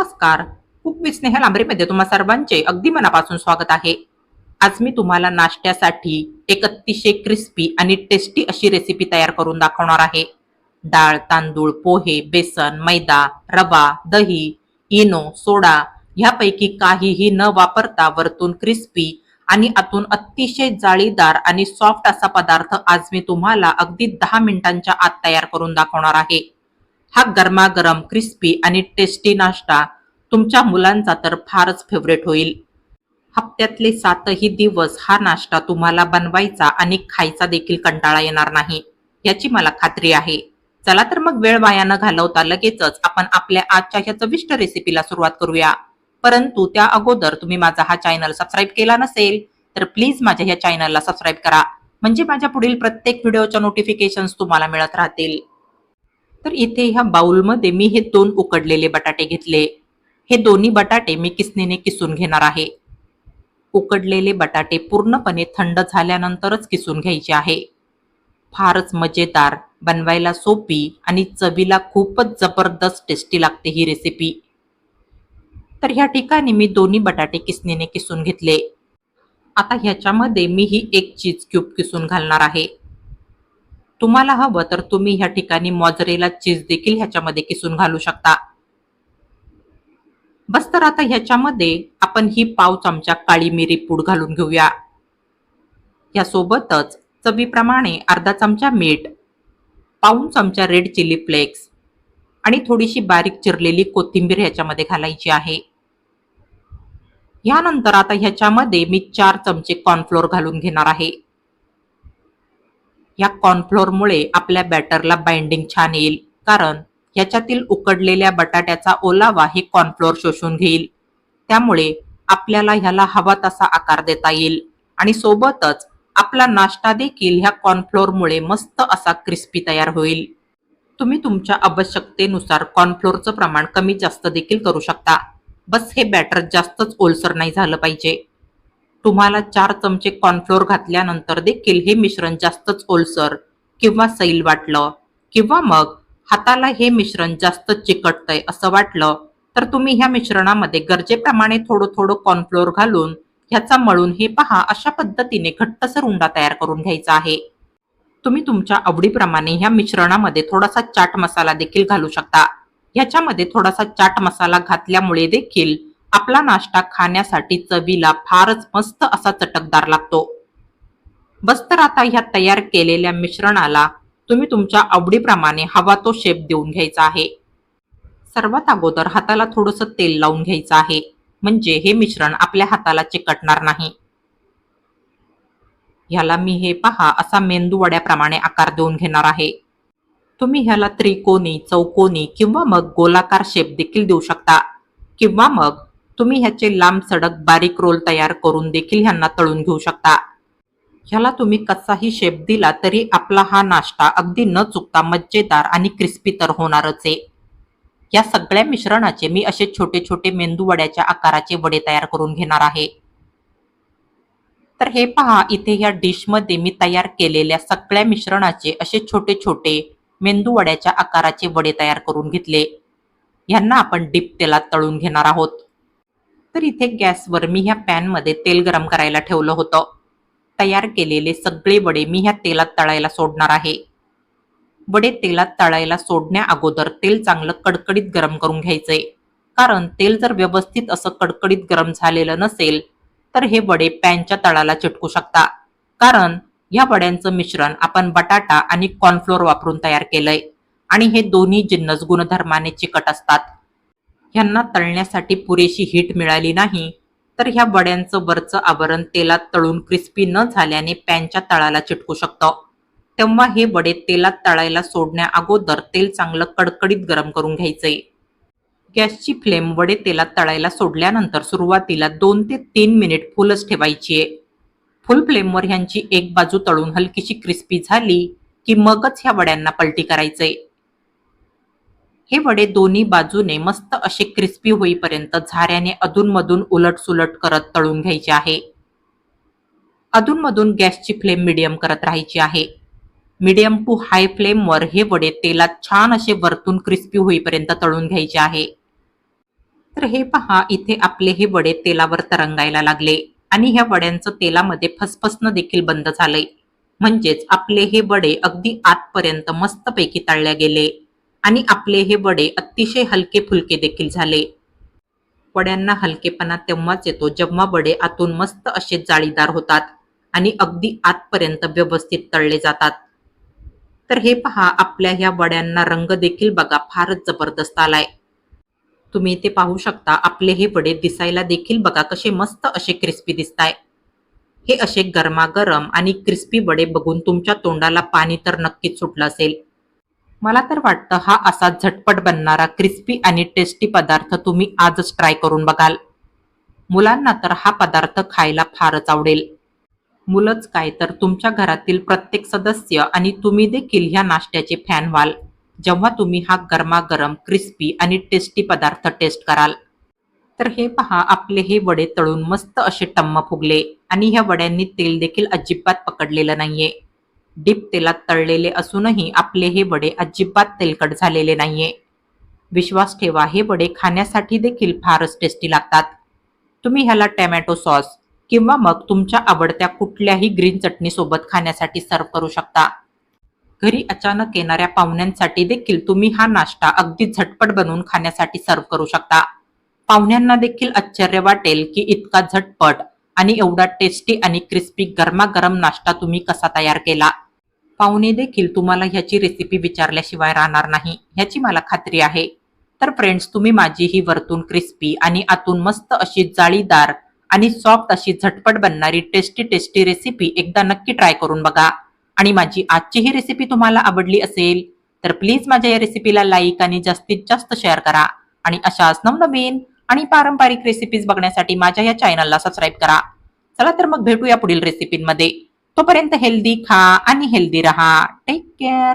नमस्कार. खूप विथ स्नेहल तुम्हा सर्वांचे अगदी मनापासून स्वागत आहे. आज मी तुम्हाला नाश्त्यासाठी एक अतिशय क्रिस्पी आणि टेस्टी अशी रेसिपी तयार करून दाखवणार आहे. डाळ तांदूळ पोहे बेसन मैदा रवा दही इनो सोडा ह्यापैकी काहीही न वापरता वरतून क्रिस्पी आणि आतून अतिशय जाळीदार आणि सॉफ्ट असा पदार्थ आज मी तुम्हाला अगदी दहा मिनिटांच्या आत तयार करून दाखवणार आहे. हा गरमागरम क्रिस्पी आणि टेस्टी नाश्ता तुमच्या मुलांचा तर फारच फेवरेट होईल. हप्त्यातले सातही दिवस हा नाश्ता तुम्हाला बनवायचा आणि खायचा देखील कंटाळा येणार नाही याची मला खात्री आहे. चला तर मग वेळ वाया न घालवता लगेचच आपण आपल्या आजच्या ह्या चविष्ट रेसिपीला सुरुवात करूया. परंतु त्या अगोदर तुम्ही माझा हा चॅनल सबस्क्राईब केला नसेल तर प्लीज माझ्या ह्या चॅनलला सबस्क्राईब करा. म्हणजे माझ्या पुढील प्रत्येक व्हिडिओच्या नोटिफिकेशन्स तुम्हाला मिळत राहतील. तर इथे ह्या बाउलमध्ये मी हे दोन उकडलेले बटाटे घेतले. हे दोन्ही बटाटे मी किसनीने किसून घेणार आहे. उकडलेले बटाटे पूर्णपणे थंड झाल्यानंतरच किसून घ्यायचे आहे. फारच मजेदार बनवायला सोपी आणि चवीला खूपच जबरदस्त टेस्टी लागते ही रेसिपी तर ह्या ठिकाणी मी दोन्ही बटाटे किसनीने किसून घेतले. आता ह्याच्यामध्ये मी ही एक चीज क्यूब किसून घालणार आहे. तुम्हाला हवं तर तुम्ही ह्या ठिकाणी मॉजरेला चीज देखील ह्याच्यामध्ये किसून घालू शकता. बस तर आता ह्याच्यामध्ये आपण ही पाव चमचा काळी मिरी पूड घालून घेऊया. यासोबतच चवीप्रमाणे अर्धा चमचा मीठ पाऊन चमचा रेड चिली फ्लेक्स आणि थोडीशी बारीक चिरलेली कोथिंबीर ह्याच्यामध्ये घालायची आहे. यानंतर आता ह्याच्यामध्ये मी चार चमचे कॉर्नफ्लोअर घालून घेणार आहे. या कॉर्नफ्लोअरमुळे आपल्या बॅटरला बाइंडिंग छान येईल. कारण ह्याच्यातील उकडलेल्या बटाट्याचा ओलावा हे कॉर्नफ्लोअर शोषून घेईल. त्यामुळे आपल्याला ह्याला हवा तसा आकार देता येईल. आणि सोबतच आपला नाश्ता देखील ह्या कॉर्नफ्लोअरमुळे मस्त असा क्रिस्पी तयार होईल. तुम्ही तुमच्या आवश्यकतेनुसार कॉर्नफ्लोअरचं प्रमाण कमी जास्त देखील करू शकता. बस हे बॅटर जास्तच ओलसर नाही झालं पाहिजे. तुम्हाला चार चमचे कॉर्नफ्लोअर घातल्यानंतर देखील हे मिश्रण जास्तच ओलसर किंवा सैल वाटलं. किंवा मग हाताला हे मिश्रण जास्त चिकटतंय असं वाटलं तर तुम्ही ह्या मिश्रणामध्ये गरजेप्रमाणे थोडं थोडं कॉर्नफ्लोअर घालून ह्याचा मळून हे पहा अशा पद्धतीने घट्टसर उंडा तयार करून घ्यायचा आहे. तुम्ही तुमच्या आवडीप्रमाणे ह्या मिश्रणामध्ये थोडासा चाट मसाला देखील घालू शकता. ह्याच्यामध्ये थोडासा चाट मसाला घातल्यामुळे देखील आपला नाश्ता खाण्यासाठी चवीला फारच मस्त असा चटकदार लागतो. बस तर आता ह्या तयार केलेल्या मिश्रणाला तुम्ही तुमच्या आवडीप्रमाणे हवा तो शेप देऊन घ्यायचा आहे. सर्वात अगोदर हाताला थोडंसं तेल लावून घ्यायचं आहे. म्हणजे हे मिश्रण आपल्या हाताला चिकटणार नाही. ह्याला मी हे पहा असा मेंदू वड्याप्रमाणे आकार देऊन घेणार आहे. तुम्ही ह्याला त्रिकोणी चौकोनी किंवा मग गोलाकार शेप देखील देऊ शकता. किंवा मग तुम्ही ह्याचे लांब सडक बारीक रोल तयार करून देखील ह्यांना तळून घेऊ शकता. ह्याला तुम्ही कसाही शेप दिला तरी आपला हा नाश्ता अगदी न चुकता मज्जेदार आणि क्रिस्पी तर होणारच आहे. या सगळ्या मिश्रणाचे मी असे छोटे छोटे मेंदू वड्याच्या आकाराचे वडे तयार करून घेणार आहे. तर हे पहा इथे ह्या डिशमध्ये मी तयार केलेल्या सगळ्या मिश्रणाचे असे छोटे छोटे मेंदू वड्याच्या आकाराचे वडे तयार करून घेतले. ह्यांना आपण डीप तेलात तळून घेणार आहोत. तर इथे गॅसवर मी ह्या पॅनमध्ये तेल गरम करायला ठेवलं होतं. तयार केलेले सगळे वडे मी ह्या तेलात तळायला सोडणार आहे. वडे तेलात तळायला सोडण्या अगोदर तेल चांगलं कडकडीत गरम करून घ्यायचंय. कारण तेल जर व्यवस्थित असं कडकडीत गरम झालेलं नसेल तर हे वडे पॅनच्या तळाला चिटकू शकता. कारण ह्या वड्यांचं मिश्रण आपण बटाटा आणि कॉर्नफ्लोअर वापरून तयार केलंय. आणि हे दोन्ही जिन्नस गुणधर्माने चिकट असतात. ह्यांना तळण्यासाठी पुरेशी हीट मिळाली नाही. तर ह्या वड्यांचं वरचं आवरण तेलात तळून क्रिस्पी न झाल्याने पॅनच्या तळाला चिटकू शकतं. तेव्हा हे वडे तेलात तळायला सोडण्या अगोदर तेल चांगलं कडकडीत गरम करून घ्यायचंय. गॅसची फ्लेम वडे तेलात तळायला सोडल्यानंतर सुरुवातीला दोन ते तीन मिनिट फुलच ठेवायची आहे. फुल फ्लेमवर ह्यांची एक बाजू तळून हलकीशी क्रिस्पी झाली की मगच ह्या वड्यांना पलटी करायचंय. हे वडे दोन्ही बाजूने मस्त असे क्रिस्पी होईपर्यंत झाऱ्याने अधूनमधून उलटसुलट करत तळून घ्यायचे आहे. अधूनमधून गॅसची फ्लेम मिडियम करत राहायची आहे. मिडियम टू हाय फ्लेमवर हे वडे तेलात छान असे वरतून क्रिस्पी होईपर्यंत तळून घ्यायचे आहे. तर हे पहा इथे आपले हे वडे तेलावर तरंगायला लागले आणि ह्या वड्यांचं तेलामध्ये फसफसणं देखील बंद झालंय. म्हणजेच आपले हे वडे अगदी आतपर्यंत मस्तपैकी तळल्या गेले. आणि आपले हे वडे अतिशय हलके फुलके देखील झाले. वड्यांना हलकेपणा तेव्हाच येतो जेव्हा वडे आतून मस्त असे जाळीदार होतात आणि अगदी आतपर्यंत व्यवस्थित तळले जातात. तर हे पहा आपल्या ह्या वड्यांना रंग देखील बघा फारच जबरदस्त आलाय. तुम्ही इथे पाहू शकता आपले हे वडे दिसायला देखील बघा कसे मस्त असे क्रिस्पी दिसताय. हे असे गरमागरम आणि क्रिस्पी वडे बघून तुमच्या तोंडाला पाणी तर नक्कीच सुटलं असेल. मला तर वाटतं हा असा झटपट बनणारा क्रिस्पी आणि टेस्टी पदार्थ तुम्ही आजच ट्राय करून बघाल. मुलांना तर हा पदार्थ खायला फारच आवडेल. मुलंच काय तर तुमच्या घरातील प्रत्येक सदस्य आणि तुम्ही देखील ह्या नाश्त्याचे फॅन व्हाल. जेव्हा तुम्ही हा गरमागरम क्रिस्पी आणि टेस्टी पदार्थ टेस्ट कराल. तर हे पहा आपले हे वडे तळून मस्त असे टम्म फुगले आणि ह्या वड्यांनी तेल देखील अजिबात पकडलेलं नाहीये. डीप तेलात तळलेले असूनही आपले हे वडे अजिबात तेलकट झालेले नाहीये. विश्वास ठेवा हे वडे खाण्यासाठी देखील फारच टेस्टी लागतात. तुम्ही ह्याला टॅमॅटो सॉस किंवा मग तुमच्या आवडत्या कुठल्याही ग्रीन चटणी सोबत खाण्यासाठी सर्व करू शकता. घरी अचानक येणाऱ्या पाहुण्यांसाठी देखील तुम्ही हा नाश्ता अगदी झटपट बनवून खाण्यासाठी सर्व करू शकता. पाहुण्यांना देखील आश्चर्य वाटेल की इतका झटपट आणि एवढा टेस्टी आणि क्रिस्पी गरमागरम नाश्ता तुम्ही कसा तयार केला? पाहुणे देखील तुम्हाला ह्याची रेसिपी विचारल्याशिवाय राहणार नाही ह्याची मला खात्री आहे. तर फ्रेंड्स तुम्ही माझी ही वरतून क्रिस्पी आणि आतून मस्त अशी जाळीदार आणि सॉफ्ट अशी झटपट बनणारी टेस्टी टेस्टी रेसिपी एकदा नक्की ट्राय करून बघा. आणि माझी आजची ही रेसिपी तुम्हाला आवडली असेल तर प्लीज माझ्या या रेसिपीला लाईक आणि जास्तीत जास्त शेअर करा. आणि अशाच नवनवीन आणि पारंपरिक रेसिपीज बघण्यासाठी माझ्या या चॅनलला सबस्क्राईब करा. चला तर मग भेटूया पुढील रेसिपीमध्ये तोपर्यंत हेल्दी खा आणि हेल्दी रहा. Take care